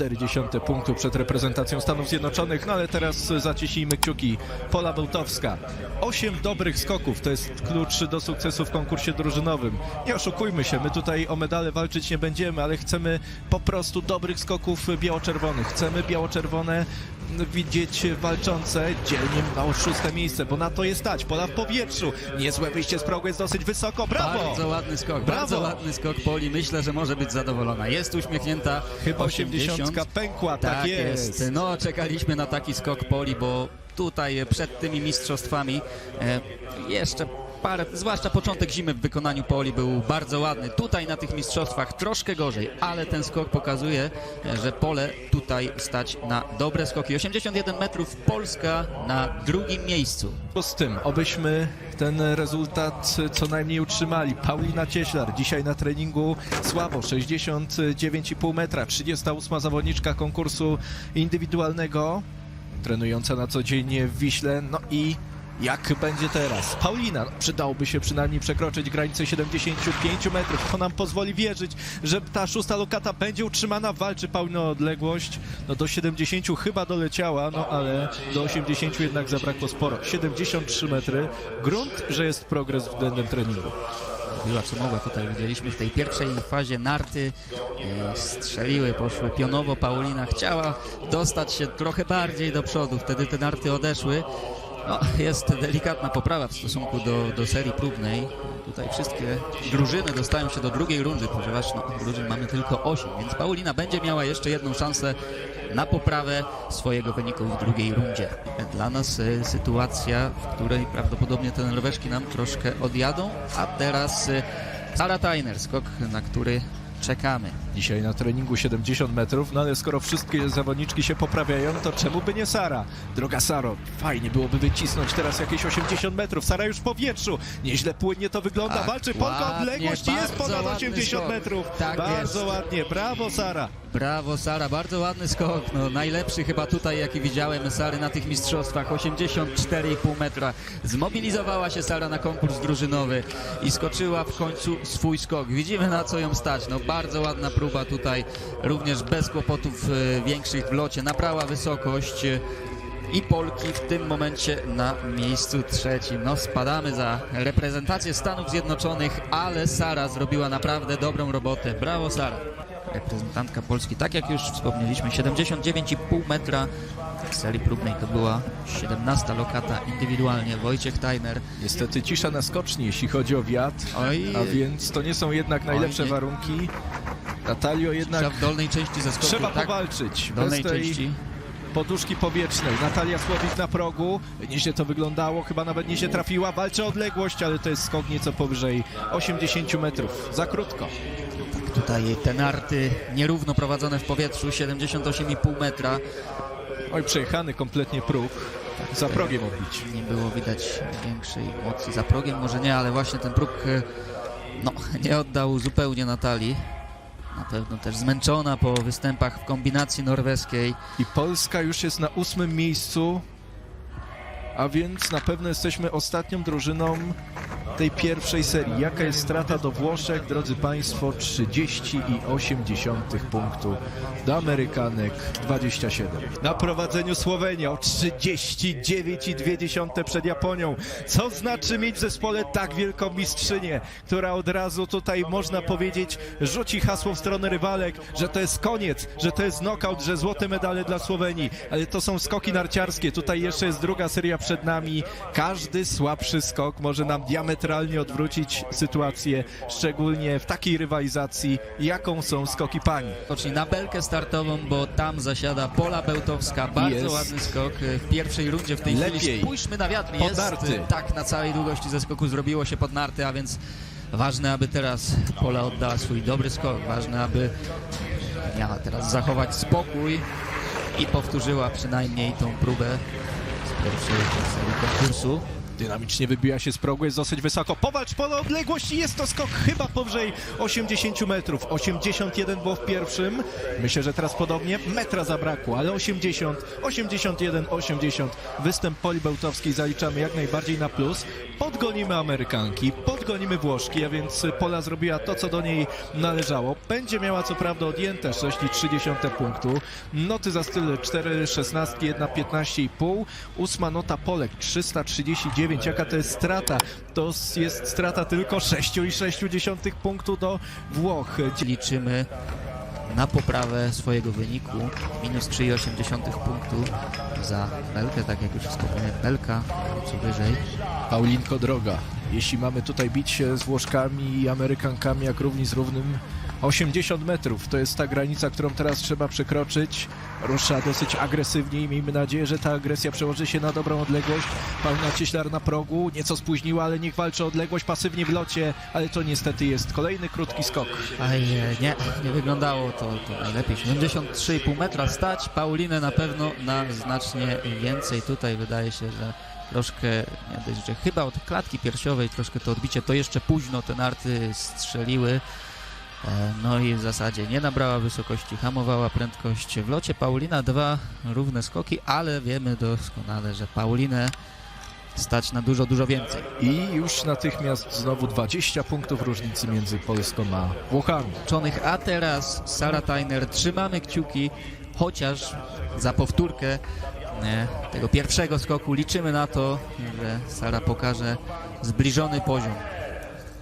40 punktu przed reprezentacją Stanów Zjednoczonych, no ale teraz zaciśnijmy kciuki. Pola Bełtowska. Osiem dobrych skoków to jest klucz do sukcesu w konkursie drużynowym. Nie oszukujmy się, my tutaj o medale walczyć nie będziemy, ale chcemy po prostu dobrych skoków biało-czerwonych. Chcemy biało-czerwone widzieć walczące dzielnie o szóste miejsce, bo na to jest stać. Pola w powietrzu. Niezłe wyjście z progu jest dosyć wysoko. Brawo! Bardzo ładny skok, Brawo! bardzo ładny skok Poli. Myślę, że może być zadowolona. Jest uśmiechnięta. Chyba 80 pękła, tak, Tak jest. jest. No, czekaliśmy na taki skok Poli, bo tutaj e, przed tymi mistrzostwami e, jeszcze zwłaszcza początek zimy w wykonaniu Poli był bardzo ładny. Tutaj na tych mistrzostwach troszkę gorzej, ale ten skok pokazuje, że pole tutaj stać na dobre skoki. 81 metrów, Polska na drugim miejscu. z tym, obyśmy ten rezultat co najmniej utrzymali. Paulina Cieślar dzisiaj na treningu słabo, 69,5 metra, 38 zawodniczka konkursu indywidualnego, trenująca na co dzień w Wiśle, no i jak będzie teraz? Paulina, przydałoby się przynajmniej przekroczyć granicę 75 metrów. To nam pozwoli wierzyć, że ta szósta lokata będzie utrzymana. Walczy Paulina o odległość. No do 70 chyba doleciała, no ale do 80 jednak zabrakło sporo. 73 metry. Grunt, że jest progres względem treningu. Była mogła tutaj, widzieliśmy w tej pierwszej fazie narty strzeliły, poszły pionowo, Paulina chciała dostać się trochę bardziej do przodu, wtedy te narty odeszły. No, jest delikatna poprawa w stosunku do, do serii próbnej. Tutaj wszystkie drużyny dostają się do drugiej rundy, ponieważ no, drużyn mamy tylko 8, więc Paulina będzie miała jeszcze jedną szansę na poprawę swojego wyniku w drugiej rundzie. Dla nas e, sytuacja, w której prawdopodobnie te nerweszki nam troszkę odjadą, a teraz e, Sara skok, na który czekamy. Dzisiaj na treningu 70 metrów, no ale skoro wszystkie zawodniczki się poprawiają, to czemu by nie Sara? Droga Saro, fajnie byłoby wycisnąć teraz jakieś 80 metrów. Sara już w powietrzu. Nieźle płynnie to wygląda. Tak, Walczy Polka odległość jest ponad ładny 80 skok. metrów. Tak bardzo jest. ładnie. Brawo Sara. Brawo Sara, bardzo ładny skok, no najlepszy chyba tutaj jaki widziałem Sary na tych mistrzostwach, 84,5 metra. Zmobilizowała się Sara na konkurs drużynowy i skoczyła w końcu swój skok. Widzimy na co ją stać, no bardzo ładna próba tutaj, również bez kłopotów e, większych w locie, nabrała wysokość. e, I Polki w tym momencie na miejscu trzecim. No spadamy za reprezentację Stanów Zjednoczonych, ale Sara zrobiła naprawdę dobrą robotę. Brawo Sara. Reprezentantka Polski, tak jak już wspomnieliśmy, 79,5 metra w serii próbnej to była 17 lokata indywidualnie. Wojciech Tajner. Niestety cisza na skoczni, jeśli chodzi o wiatr, Oj, a więc to nie są jednak najlepsze warunki. Natalio jednak trzeba w dolnej części ze skoku, trzeba tak? powalczyć. W dolnej tej części. poduszki powietrznej. Natalia Słowik na progu. Nieźle to wyglądało, chyba nawet nie się trafiła. Walczy o odległość, ale to jest skok nieco powyżej 80 metrów. Za krótko. Tutaj te narty nierówno prowadzone w powietrzu, 78,5 metra. Oj, przejechany kompletnie próg. Za progiem obić. Nie było widać większej mocy za progiem, może nie, ale właśnie ten próg e, no, nie oddał zupełnie Natalii. Na pewno też zmęczona po występach w kombinacji norweskiej. I Polska już jest na ósmym miejscu, a więc na pewno jesteśmy ostatnią drużyną tej pierwszej serii. Jaka jest strata do Włoszech, drodzy Państwo? 30,8 punktu. Do Amerykanek 27. Na prowadzeniu Słowenia o 39,2 przed Japonią. Co znaczy mieć w zespole tak wielką mistrzynię, która od razu tutaj można powiedzieć rzuci hasło w stronę rywalek, że to jest koniec, że to jest knockout, że złote medale dla Słowenii. Ale to są skoki narciarskie. Tutaj jeszcze jest druga seria przed nami. Każdy słabszy skok może nam diametralnie odwrócić sytuację, szczególnie w takiej rywalizacji, jaką są skoki pani. Skoczni na belkę startową, bo tam zasiada Pola Bełtowska. Bardzo Jest. ładny skok e, w pierwszej rundzie w tej Lepiej. chwili. Spójrzmy na wiatr. Pod Jest narty. e, tak na całej długości ze skoku zrobiło się pod narty, a więc ważne, aby teraz Pola oddała swój dobry skok. Ważne, aby miała teraz zachować spokój i powtórzyła przynajmniej tą próbę z pierwszej serii konkursu. Dynamicznie wybija się z progu, jest dosyć wysoko. Powalcz pole odległości, jest to skok chyba powyżej 80 metrów. 81 było w pierwszym. Myślę, że teraz podobnie. Metra zabrakło, ale 80, 81, 80. Występ Poli Bełtowskiej zaliczamy jak najbardziej na plus. Podgonimy Amerykanki, podgonimy Włoszki, a więc Pola zrobiła to, co do niej należało. Będzie miała co prawda odjęte 6,3 punktu. Noty za styl 4 szesnastki, 1 15,5. Ósma nota Polek 339. Jaka to jest strata? To jest strata tylko 6,6 punktu do Włoch. liczymy na poprawę swojego wyniku. Minus 3,8 punktu za Melkę, tak jak już wspomniałem, Melka co wyżej. Paulinko droga, jeśli mamy tutaj bić się z Włoszkami i Amerykankami jak równi z równym, 80 metrów to jest ta granica, którą teraz trzeba przekroczyć. Rusza dosyć agresywnie i miejmy nadzieję, że ta agresja przełoży się na dobrą odległość. Paulina Cieślar na progu, nieco spóźniła, ale niech walczy odległość, pasywnie w locie, ale to niestety jest kolejny krótki skok. Aj, nie, nie wyglądało to, to najlepiej. 73,5 metra stać. Paulinę na pewno na znacznie więcej. Tutaj wydaje się, że troszkę, nie dość, że chyba od klatki piersiowej troszkę to odbicie, to jeszcze późno te narty strzeliły. E, No i w zasadzie nie nabrała wysokości, hamowała prędkość. W locie Paulina dwa równe skoki, ale wiemy doskonale, że Paulinę stać na dużo, dużo więcej. I już natychmiast znowu 20 punktów różnicy między Polską a Włochami. a teraz Sara Tyner. Trzymamy kciuki, chociaż za powtórkę e, tego pierwszego skoku liczymy na to, że Sara pokaże zbliżony poziom.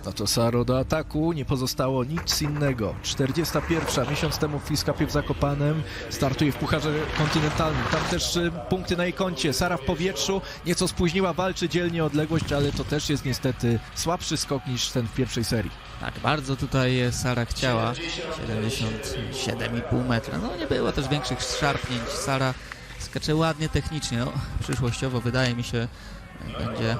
No to Saro do ataku, nie pozostało nic innego. 41. miesiąc temu w Fiskapie w Zakopanem startuje w Pucharze Kontynentalnym. Tam też y, punkty na jej koncie. Sara w powietrzu, nieco spóźniła, walczy dzielnie odległość, ale to też jest niestety słabszy skok niż ten w pierwszej serii. Tak, bardzo tutaj Sara chciała. 77,5 metra. No nie było też większych szarpnięć. Sara skacze ładnie technicznie. No, przyszłościowo wydaje mi się będzie...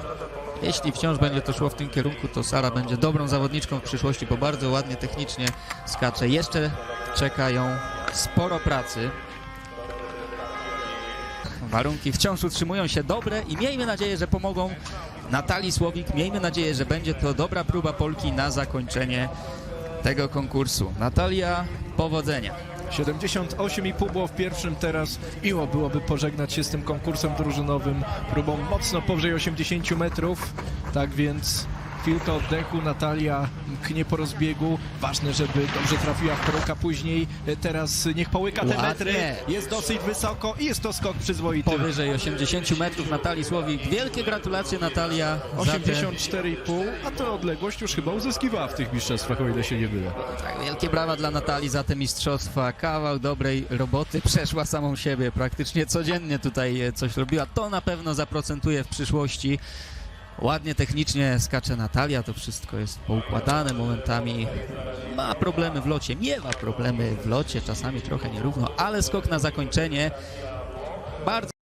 Jeśli wciąż będzie to szło w tym kierunku, to Sara będzie dobrą zawodniczką w przyszłości, bo bardzo ładnie technicznie skacze. Jeszcze czeka ją sporo pracy. Warunki wciąż utrzymują się dobre i miejmy nadzieję, że pomogą Natalii Słowik. Miejmy nadzieję, że będzie to dobra próba Polki na zakończenie tego konkursu. Natalia, powodzenia. 78,5 było w pierwszym, teraz miło byłoby pożegnać się z tym konkursem drużynowym próbą mocno powyżej 80 metrów. Tak więc chwilka oddechu, Natalia mknie po rozbiegu. Ważne, żeby dobrze trafiła w próg, a później e, teraz niech połyka te Ładnie. metry. Jest dosyć wysoko i jest to skok przyzwoity. Powyżej 80 metrów Natalii Słowik. Wielkie gratulacje Natalia za te 84,5, a ta odległość już chyba uzyskiwała w tych mistrzostwach, o ile się nie mylę. Tak, wielkie brawa dla Natalii za te mistrzostwa. Kawał dobrej roboty. Przeszła samą siebie. Praktycznie codziennie tutaj e, coś robiła. To na pewno zaprocentuje w przyszłości. Ładnie technicznie skacze Natalia. To wszystko jest poukładane momentami. Ma problemy w locie. Miewa problemy w locie. Czasami trochę nierówno, ale skok na zakończenie. Bardzo